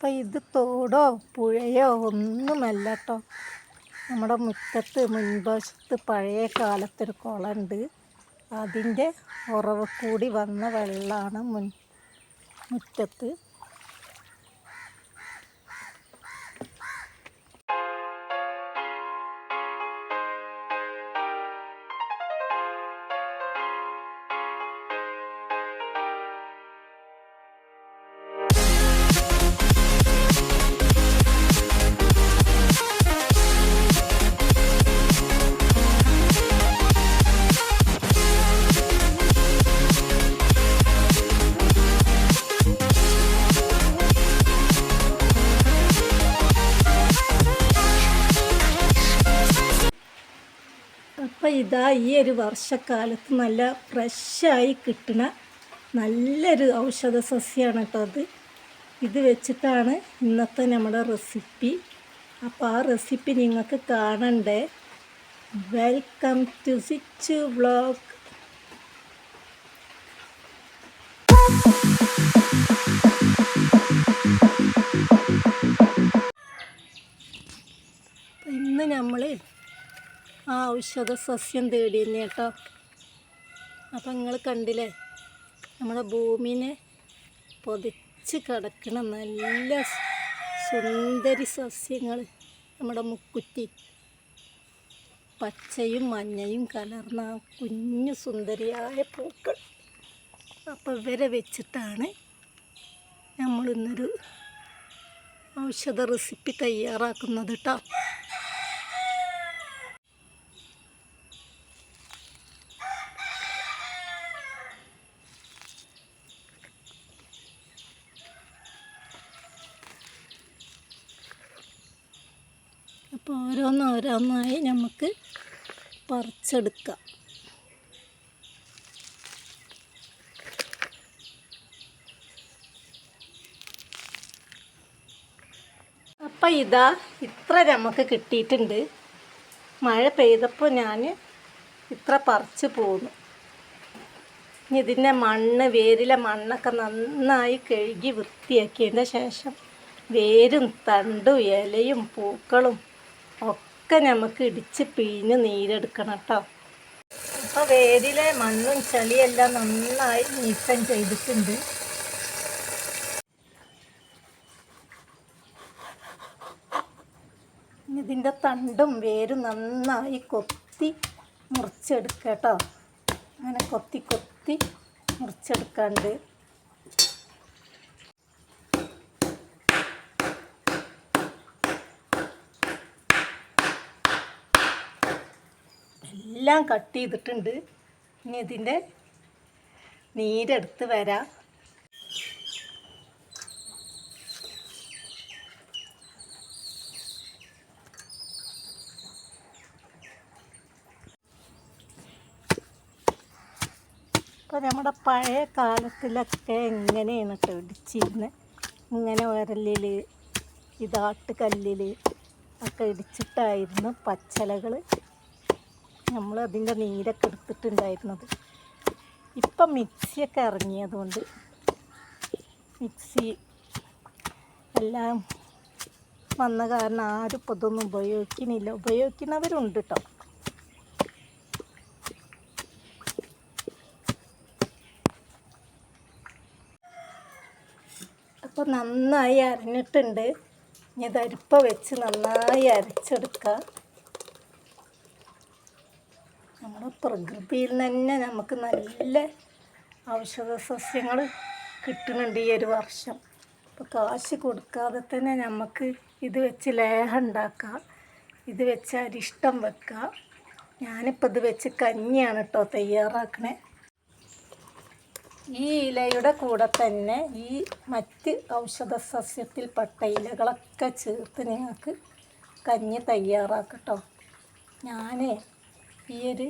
അപ്പം ഇത് തോടോ പുഴയോ ഒന്നുമല്ല കേട്ടോ നമ്മുടെ മുറ്റത്ത് മുൻവശത്ത് പഴയ കാലത്തൊരു കുളമുണ്ട് അതിന്റെ ഉറവ് കൂടി വന്ന വെള്ളമാണ് മുൻ മുറ്റത്ത്. ഇതാ ഈ ഒരു വർഷക്കാലത്ത് നല്ല ഫ്രഷായി കിട്ടുന്ന നല്ലൊരു ഔഷധ സസ്യമാണ് കേട്ടോ അത്. ഇത് വെച്ചിട്ടാണ് ഇന്നത്തെ നമ്മുടെ റെസിപ്പി. അപ്പോൾ ആ റെസിപ്പി നിങ്ങൾക്ക് കാണണ്ടേ? വെൽക്കം ടു സിച്ചു വ്ളോഗ് ആ ഔഷധ സസ്യം തേടി തന്നെ കേട്ടോ. അപ്പം നിങ്ങൾ കണ്ടില്ലേ? നമ്മുടെ ഭൂമിനെ പൊതിച്ച് കിടക്കണ നല്ല സുന്ദരി സസ്യങ്ങൾ നമ്മുടെ മുക്കുറ്റി. പച്ചയും മഞ്ഞയും കലർന്ന കുഞ്ഞു സുന്ദരിയായ പൂക്കൾ. അപ്പോൾ ഇവരെ വെച്ചിട്ടാണ് നമ്മളിന്നൊരു ഔഷധ റെസിപ്പി തയ്യാറാക്കുന്നത് കേട്ടോ അപ്പോൾ ഓരോന്നോരോന്നായി നമുക്ക് പറിച്ചെടുക്കാം. അപ്പം ഇതാ ഇത്ര നമുക്ക് കിട്ടിയിട്ടുണ്ട്. മഴ പെയ്തപ്പോൾ ഞാൻ ഇത്ര പറിച്ച് പോന്നു. ഇനി ഇതിന്റെ മണ്ണ് വേരിലെ മണ്ണൊക്കെ നന്നായി കഴുകി വൃത്തിയാക്കിയതിന്റെ ശേഷം വേരും തണ്ടും ഇലയും പൂക്കളും ഒക്കെ നമുക്ക് ഇടിച്ച് പിഴിഞ്ഞ് നീരെടുക്കണം കേട്ടോ. അപ്പോൾ വേരിലെ മണ്ണും ചളിയെല്ലാം നന്നായി നീക്കം ചെയ്തിട്ടുണ്ട്. ഇതിന്റെ തണ്ടും വേരും നന്നായി കൊത്തി മുറിച്ചെടുക്കാം കേട്ടോ. അങ്ങനെ കൊത്തി കൊത്തി മുറിച്ചെടുക്കാണ്ട്. എല്ലാം കട്ട് ചെയ്തിട്ടുണ്ട്. ഇനി ഇതിന്റെ നീരെടുത്ത് വരാം. ഇപ്പോൾ നമ്മുടെ പഴയ കാലത്തിലൊക്കെ എങ്ങനെയാണ് കേട്ടോ ഇടിച്ചിരുന്നത് ഇങ്ങനെ ഉരലിൽ ഇതാട്ട് കല്ലിൽ ഒക്കെ ഇടിച്ചിട്ടായിരുന്നു പച്ചലകൾ നമ്മൾ അതിന്റെ നീരൊക്കെ എടുത്തിട്ടുണ്ടായിരുന്നത്. ഇപ്പം മിക്സിയൊക്കെ ഇറങ്ങിയതുകൊണ്ട് മിക്സി എല്ലാം വന്ന കാരണം ആരും ഇപ്പോൾ ഇതൊന്നും ഉപയോഗിക്കുന്നില്ല. ഉപയോഗിക്കുന്നവരുണ്ട് കേട്ടോ അപ്പോൾ നന്നായി അരഞ്ഞിട്ടുണ്ട്. ഇനി ഇത് അരിപ്പ വെച്ച് നന്നായി അരച്ചെടുക്കുക നമ്മുടെ പ്രകൃതിയിൽ തന്നെ നമുക്ക് നല്ല ഔഷധ സസ്യങ്ങൾ കിട്ടുന്നുണ്ട് ഈ ഒരു വർഷം. അപ്പോൾ കാശ് കൊടുക്കാതെ തന്നെ നമുക്ക് ഇത് വെച്ച് ലേഹം ഉണ്ടാക്കാം ഇത് വെച്ച് അരിഷ്ടം വെക്കാം. ഞാനിപ്പോൾ ഇത് വെച്ച് കഞ്ഞിയാണ് കേട്ടോ തയ്യാറാക്കണേ. ഈ ഇലയുടെ കൂടെ തന്നെ ഈ മറ്റ് ഔഷധ സസ്യത്തിൽ സസ്യത്തിൽപ്പെട്ട ഇലകളൊക്കെ ചേർത്ത് നിങ്ങൾക്ക് കഞ്ഞി തയ്യാറാക്കട്ടോ ഞാൻ ഈ ഒരു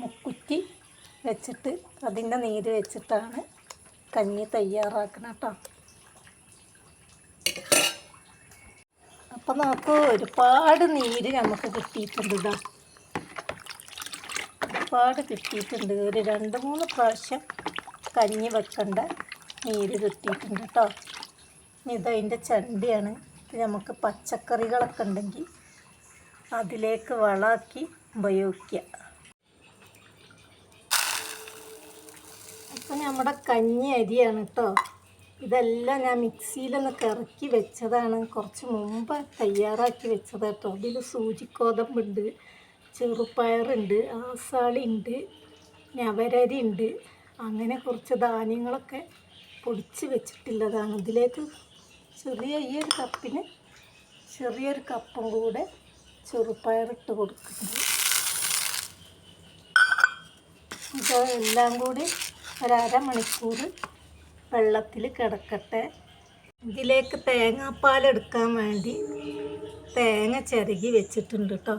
മുക്കുറ്റി വെച്ചിട്ട് അതിന്റെ നീര് വെച്ചിട്ടാണ് കഞ്ഞി തയ്യാറാക്കണം കേട്ടോ. അപ്പം നമുക്ക് ഒരുപാട് നീര് നമുക്ക് കിട്ടിയിട്ടുണ്ട് ഇതാ. ഒരുപാട് കിട്ടിയിട്ടുണ്ട്. ഒരു രണ്ട് മൂന്ന് പ്രാവശ്യം കഞ്ഞി വെക്കേണ്ട നീര് കിട്ടിയിട്ടുണ്ട് കേട്ടോ. ഇതതിന്റെ ചണ്ടിയാണ്. ഇത് നമുക്ക് പച്ചക്കറികളൊക്കെ ഉണ്ടെങ്കിൽ അതിലേക്ക് വളമാക്കി ഉപയോഗിക്കുക അപ്പം നമ്മുടെ കഞ്ഞി അരിയാണ് കേട്ടോ ഇതെല്ലാം ഞാൻ മിക്സിയിലൊന്ന് കറക്കി വെച്ചതാണ്. കുറച്ച് മുമ്പ് തയ്യാറാക്കി വെച്ചത് കേട്ടോ ഇതിൽ സൂചിക്കോതമ്പുണ്ട് ചെറുപ്പയറുണ്ട് ആസാളി ഉണ്ട് ഞവരരി ഉണ്ട് അങ്ങനെ കുറച്ച് ധാന്യങ്ങളൊക്കെ പൊടിച്ച് വെച്ചിട്ടുള്ളതാണ്. ഇതിലേക്ക് ചെറിയ ഈ ഒരു കപ്പിന് ചെറിയൊരു കപ്പും കൂടെ ചെറുപ്പയറിട്ട് കൊടുക്കുന്നുണ്ട്. ഇതെല്ലാം കൂടി ഒരമണിക്കൂർ വെള്ളത്തിൽ കിടക്കട്ടെ. ഇതിലേക്ക് തേങ്ങാപ്പാൽ എടുക്കാൻ വേണ്ടി തേങ്ങ ചിരകി വെച്ചിട്ടുണ്ട് കേട്ടോ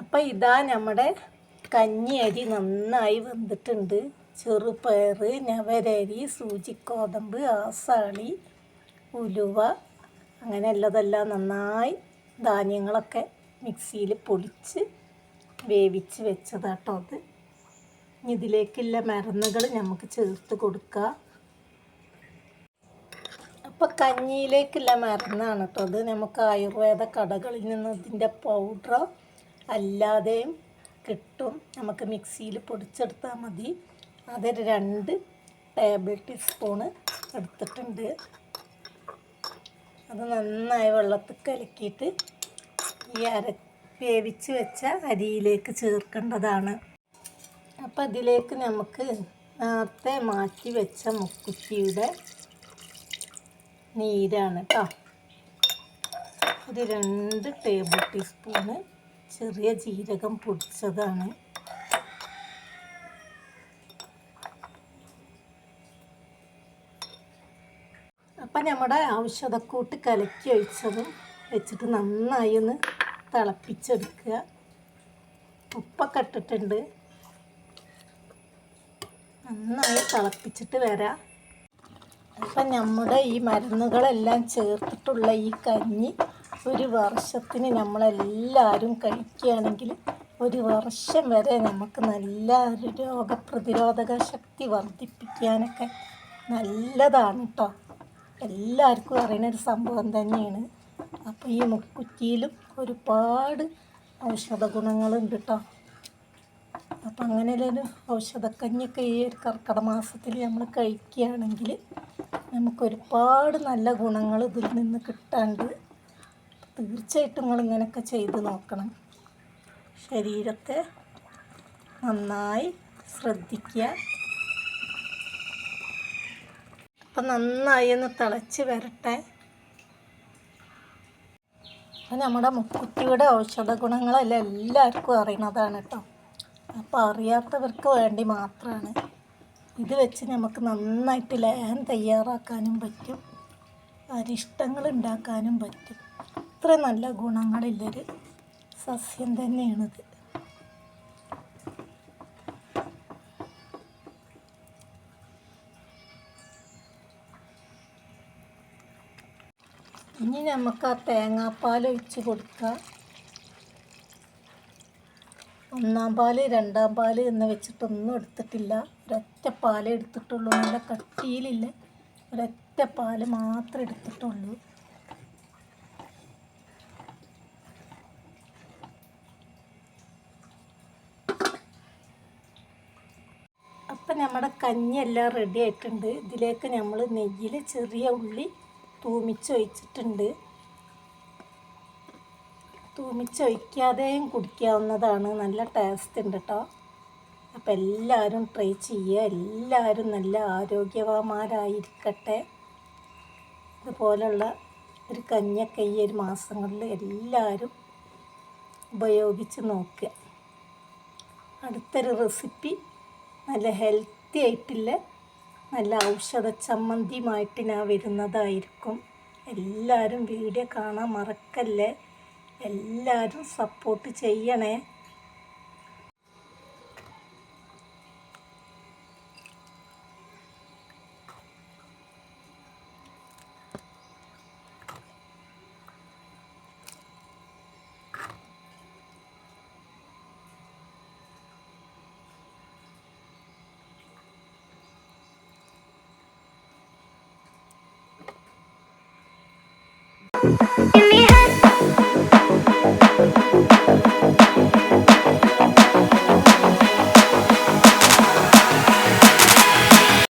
അപ്പം ഇതാ നമ്മുടെ കഞ്ഞി അരി നന്നായി വെന്തിട്ടുണ്ട്. ചെറുപയർ ഞവരരി സൂചിക്കോതമ്പ് ആസാളി ഉലുവ അങ്ങനെ ഉള്ളതെല്ലാം നന്നായി ധാന്യങ്ങളൊക്കെ മിക്സിയിൽ പൊടിച്ച് വേവിച്ച് വെച്ചതാട്ടോ അത്. ഇനി ഇതിലേക്കുള്ള മരുന്നുകൾ നമുക്ക് ചേർത്ത് കൊടുക്കുക അപ്പോൾ കഞ്ഞിയിലേക്കുള്ള മരുന്നാണ് കേട്ടോ അത്. നമുക്ക് ആയുർവേദ കടകളിൽ നിന്ന് ഇതിന്റെ പൗഡർ അല്ലാതെയും കിട്ടും. നമുക്ക് മിക്സിയിൽ പൊടിച്ചെടുത്താൽ മതി. അതൊരു രണ്ട് ടേബിൾ ടീസ്പൂണ് എടുത്തിട്ടുണ്ട്. അത് നന്നായി വെള്ളത്തിൽ കലക്കിയിട്ട് ഈ അര വേവിച്ച് വെച്ച അരിയിലേക്ക് ചേർക്കേണ്ടതാണ്. അപ്പം അതിലേക്ക് നമുക്ക് നേരത്തെ മാറ്റി വെച്ച മുക്കുറ്റിയുടെ നീരാണ് കേട്ടോ ഒരു രണ്ട് ടേബിൾ ടീസ്പൂണ് ചെറിയ ജീരകം പൊടിച്ചതാണ്. അപ്പം നമ്മുടെ ഔഷധക്കൂട്ട് കലക്കി ഒഴിച്ചതും വെച്ചിട്ട് നന്നായി ഒന്ന് തിളപ്പിച്ചെടുക്കുക. ഉപ്പൊക്കെ ഇട്ടിട്ടുണ്ട്. നന്നായി തിളപ്പിച്ചിട്ട് വരാം. അപ്പം നമ്മുടെ ഈ മരുന്നുകളെല്ലാം ചേർത്തിട്ടുള്ള ഈ കഞ്ഞി ഒരു വർഷത്തിന് നമ്മളെല്ലാവരും കഴിക്കുകയാണെങ്കിൽ ഒരു വർഷം വരെ നമുക്ക് നല്ല ഒരു രോഗപ്രതിരോധക ശക്തി വർദ്ധിപ്പിക്കാനൊക്കെ നല്ലതാണ് കേട്ടോ എല്ലാവർക്കും അറിയുന്ന ഒരു സംഭവം തന്നെയാണ്. അപ്പോൾ ഈ മുക്കുറ്റിയിലും ഒരുപാട് ഔഷധ ഗുണങ്ങളുണ്ട് കേട്ടോ അപ്പം അങ്ങനെയുള്ളൊരു ഔഷധക്കഞ്ഞൊക്കെ ഈ ഒരു കർക്കിടക മാസത്തിൽ നമ്മൾ കഴിക്കുകയാണെങ്കിൽ നമുക്ക് ഒരുപാട് നല്ല ഗുണങ്ങൾ ഇതിൽ നിന്ന് കിട്ടാണ്ട് തീർച്ചയായിട്ടും നിങ്ങൾ ഇങ്ങനെയൊക്കെ ചെയ്ത് നോക്കണം. ശരീരത്തെ നന്നായി ശ്രദ്ധിക്കുക. അപ്പം നന്നായി ഒന്ന് തിളച്ച് വരട്ടെ. അപ്പം നമ്മുടെ മുക്കുറ്റിയുടെ ഔഷധ ഗുണങ്ങളെല്ലാം എല്ലാവർക്കും അറിയണതാണ് കേട്ടോ. അപ്പോൾ അറിയാത്തവർക്ക് വേണ്ടി മാത്രമാണ് ഇത് വെച്ച് നമുക്ക് നന്നായിട്ട് ലേഹം തയ്യാറാക്കാനും പറ്റും. അരിഷ്ടങ്ങൾ ഉണ്ടാക്കാനും പറ്റും. ഇത്ര നല്ല ഗുണങ്ങളുള്ളൊരു സസ്യം തന്നെയാണിത് ഇനി നമുക്ക് ആ തേങ്ങാപ്പാൽ ഒഴിച്ച് കൊടുക്കാം ഒന്നാം പാൽ രണ്ടാം പാൽ എന്ന് വെച്ചിട്ടൊന്നും എടുത്തിട്ടില്ല. ഒരൊറ്റ പാലേ എടുത്തിട്ടുള്ളൂ. നല്ല കട്ടിയിലില്ല. ഒരൊറ്റ പാൽ മാത്രം എടുത്തിട്ടുള്ളൂ. അപ്പം നമ്മുടെ കഞ്ഞിയെല്ലാം റെഡി ആയിട്ടുണ്ട്. ഇതിലേക്ക് നമ്മൾ നെയ്യിൽ ചെറിയ ഉള്ളി തൂമിച്ചൊഴിച്ചിട്ടുണ്ട് തൂമിച്ചൊഴിക്കാതെയും കുടിക്കാവുന്നതാണ്. നല്ല ടേസ്റ്റ് ഉണ്ട് കേട്ടോ അപ്പം എല്ലാവരും ട്രൈ ചെയ്യുക. എല്ലാവരും നല്ല ആരോഗ്യവാന്മാരായിരിക്കട്ടെ. ഇതുപോലുള്ള ഒരു കഞ്ഞൊക്കെ ഈ ഒരു മാസങ്ങളിൽ എല്ലാവരും ഉപയോഗിച്ച് നോക്കുക. അടുത്തൊരു റെസിപ്പി നല്ല ഹെൽത്തി ആയിട്ടുള്ള നല്ല ഔഷധ ചമ്മന്തിയുമായിട്ട് ഞാൻ വരുന്നതായിരിക്കും. എല്ലാവരും വീഡിയോ കാണാൻ മറക്കല്ലേ? എല്ലാവരും സപ്പോർട്ട് ചെയ്യണേ.